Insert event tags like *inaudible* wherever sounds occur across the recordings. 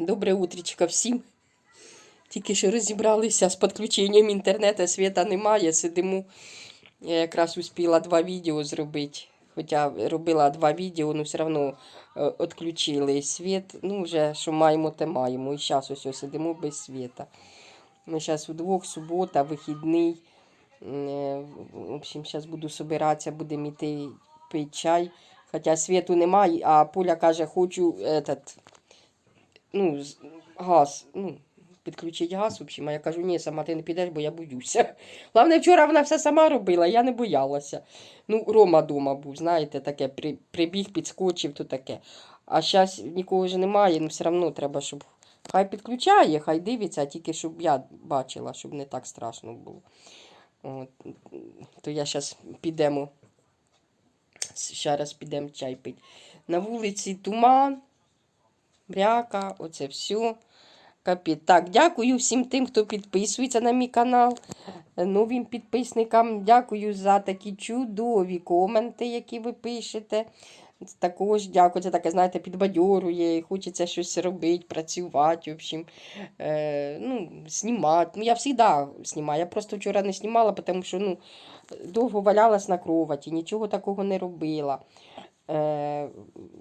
Добре утречко всім. Тільки що розібралися з підключенням інтернету, світа немає, сидимо. Я якраз успіла два відео зробити. Хоча робила два відео, але все одно е, відключили світ. Ну, вже що маємо, те маємо. І зараз ось ось сидимо без світа. Ми зараз удвох, субота, вихідний. Е, В общем, зараз буду собиратися, будемо йти пити чай. Хоча світу немає, а Поля каже, хочу этот, ну, газ, ну, підключити газ, в общем, а я кажу, ні, сама ти не підеш, бо я боюся. *laughs* Головне, вчора вона все сама робила, я не боялася. Ну, Рома дома був, знаєте, таке, при, прибіг, підскочив, то таке. А зараз нікого ж немає, ну все одно треба, щоб хай підключає, хай дивиться, тільки щоб я бачила, щоб не так страшно було. От. То я зараз підемо. Ще раз підемо чай пити. На вулиці туман, бряка, оце все. Капець. Так, дякую всім тим, хто підписується на мій канал, е, новим підписникам. Дякую за такі чудові коменти, які ви пишете. Також дякую, це таке, знаєте, підбадьорує, хочеться щось робити, працювати, в общем, е, ну, знімати. Ну, я завжди знімаю. Я просто вчора не знімала, тому що ну, довго валялась на кроваті, нічого такого не робила. Е,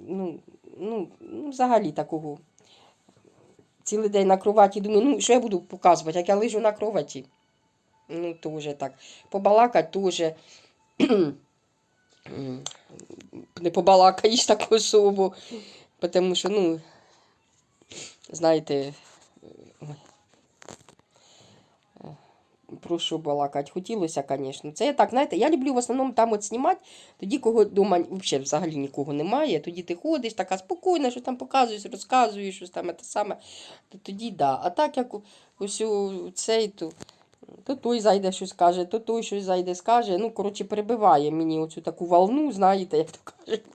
ну, ну, ну, взагалі такого. Цілий день на кроваті, думаю, ну що я буду показувати, як я лежу на кроваті. Ну, теж так. Побалакати теж. *clears throat* Не побалакаєш так особу, Тому що, ну, знаєте, про що балакати? Хотілося, звісно. Це я так, знаєте, я люблю в основному там от знімати, тоді кого вдома взагалі, взагалі нікого немає. Тоді ти ходиш, така спокійна, що там показуєш, розказуєш, щось там те саме. То тоді да. А так як ось цей, то, то той зайде щось каже, то той щось зайде скаже. Ну, коротше, перебиває мені оцю таку волну, знаєте, як то кажуть.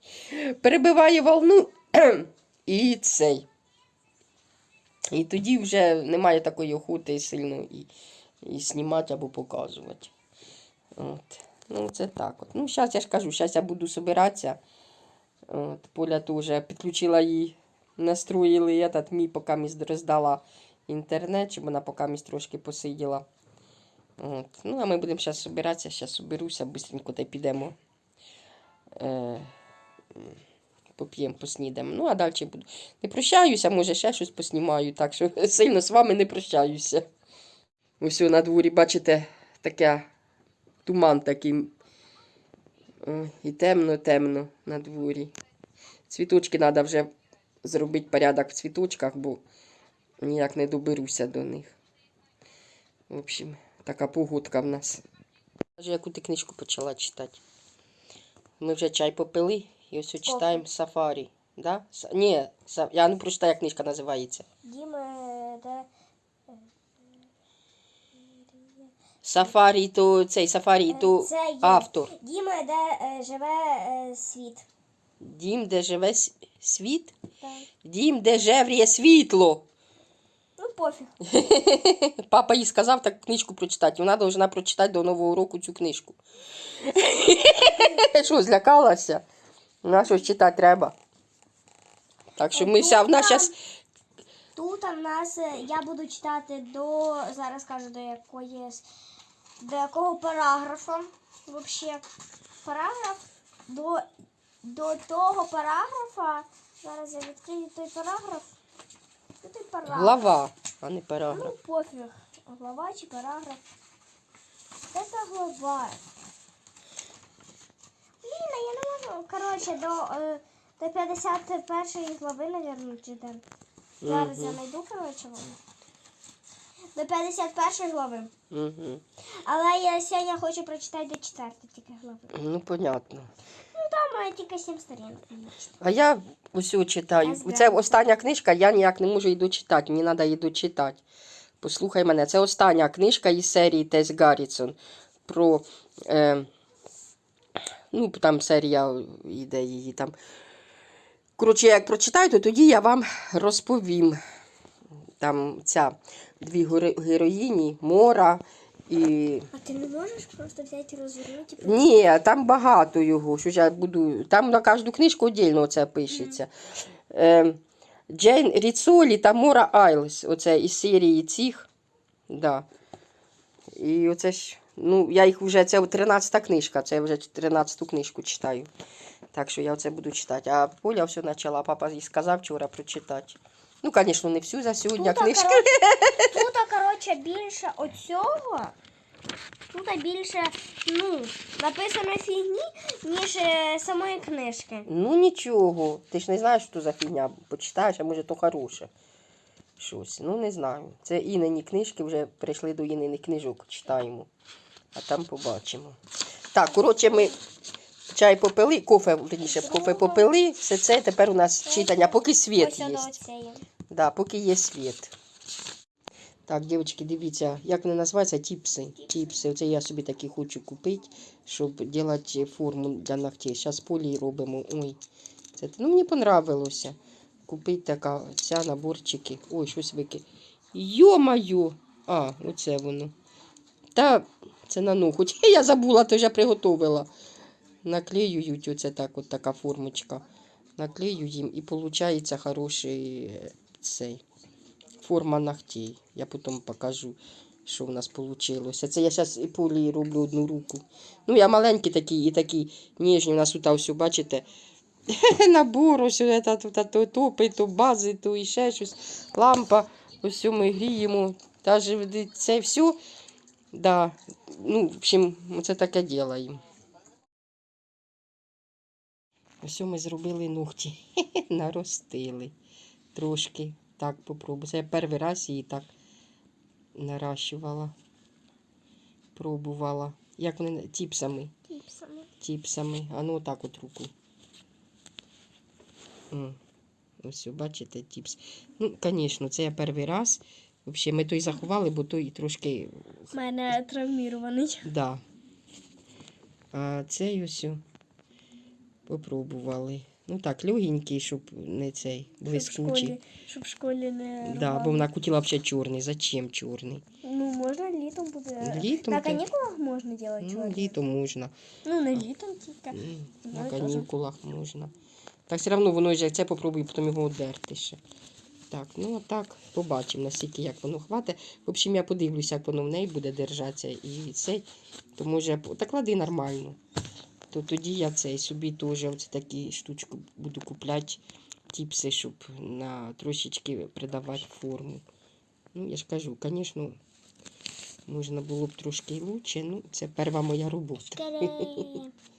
Перебиває волну *clears throat* і цей. І тоді вже немає такої охоти сильно і, і знімати або показувати. От. Ну, це так. От. Ну, зараз я ж кажу, зараз я буду собиратися. От, Поля теж підключила її, настроїли этот мій, поки місь роздала інтернет, щоб вона поки місь трошки посиділа. От. Ну, а ми будемо зараз собиратися, зараз соберуся, швидко та й підемо. Е, поп'ємо, поснідаємо. Ну, а далі буду. Не прощаюся, може, ще щось поснімаю, так що *laughs* сильно з вами не прощаюся. Ось на дворі, бачите, таке туман такий. І темно-темно на дворі. Цвіточки треба вже зробити порядок в цвіточках, бо ніяк не доберуся до них. В общем, така погодка в нас. Каже, яку ти книжку почала читати? Ми вже чай попили і ось читаємо сафарі. Да? Са... Ні, са... я не прочитаю, як книжка називається. Діма, де Сафарі то цей сафарі то Е, це є автор. Діма, де е, живе е, світ. Дім, де живе с- світ. Так. Дім, де жевріє світло. Ну, пофіг. *laughs* Папа їй сказав так книжку прочитати. Вона повинна прочитати до Нового року цю книжку. *laughs* Що, злякалася? Вона щось читати треба. Так що ми ся, вона зараз. Тут у нас е, я буду читати до. Зараз кажу до якої. До якого параграфа. Вообще. Параграф до, до того параграфа. Зараз я відкрию той параграф. Той параграф? Глава, а не Ну, параграф. пофіг. Глава чи параграф. Це глава. Блін, я не можу. Коротше, до, е, до 51 глави, мабуть, чи де. Зараз я знайду, коротше, воно. До 51 глави. Угу. Але я сьогодні хочу прочитати до 4 тільки глави. Ну, понятно. Ну, там має тільки 7 сторінок. А я усю читаю. Я Це остання книжка, я ніяк не можу її дочитати. Мені треба її дочитати. Послухай мене, це остання книжка із серії Тес Гаррісон. Про. Е, ну, там серія йде її там. Коротше, як прочитаю, то тоді я вам розповім. Там ця дві героїні, Мора і. А ти не можеш просто взяти розвернути? Ні, там багато його. Що я буду. Там на кожну книжку віддільно це пишеться. Е, Джейн Ріцолі та Мора Айлс. Оце із серії цих. Да. І оце ж, ну, я їх вже, це 13 книжка, це я вже 13 книжку читаю. Так що я оце буду читати. А Поля все почала, папа їй сказав вчора прочитати. Ну, звісно, не всю за сьогодні Тут, книжку. *laughs* тут, коротше, більше оцього. Тут більше, ну, написано фігні, ніж е, самої книжки. Ну нічого. Ти ж не знаєш, що за фігня. Почитаєш, а може то хороше. Щось. Ну не знаю. Це Інині книжки, вже прийшли до Іниних книжок, читаємо. А там побачимо. Так, коротше, ми чай попили, кофе, верніше, кофе попили, все це тепер у нас читання, поки світ є. Да, поки є світ. Так, дівчатки, дивіться, як вони називаються? Тіпси. Тіпси. Оце я собі такі хочу купити, щоб робити форму для ногтей. Зараз полі робимо. Ой, це, ну мені понравилося. Купити така, ця наборчики. Ой, щось вики. Йо-моє! А, оце воно. Та це на ноготь. Я забула, то вже приготовила. Наклеюють оце так, от така формочка. Наклею їм і виходить хороший е, цей форма ногтей. Я потім покажу, що в нас вийшло. Це я зараз і полі роблю одну руку. Ну, я маленький такий і такий ніжний. У нас тут все, бачите, *laughs* набор, ось це, тут, то топи, то бази, то і ще щось. Лампа, ось ми гріємо. Даже це все. Да. Ну, в общем, це таке ділаємо. Ось ми зробили ногті. *laughs* Наростили. Трошки. Так, попробую. Це я перший раз її так наращувала. Пробувала. Як вони тіпсами. Тіпсами. Тіпсами. А ну отак от руку. М. Ось, бачите, тіпс. Ну, звісно, це я перший раз. Взагалі, ми той заховали, бо той трошки У мене травмірований. Да. А цей ось попробували. Ну так, легенький, щоб не цей блискучий. щоб в школі не Да, бо вона хотіла взагалі чорний. Зачем чорний? Ну, можна літом буде. Літом На ти- канікулах можна робити Ну, чорний. літом можна. Ну, не літом тільки. М, Ну, На і теж. канікулах можна. Так все одно воно вже це попробую, потім його одерти ще. Так, ну так, побачимо, наскільки як воно хватить. В общем, я подивлюся, як воно в неї буде держатися. І цей, то може, так клади нормально. То тоді я цей собі теж оце такі штучки буду купляти, тіпси, щоб на трошечки придавати форму. Ну, я ж кажу, звісно, можна було б трошки і лучше, ну, це перша моя робота. *laughs*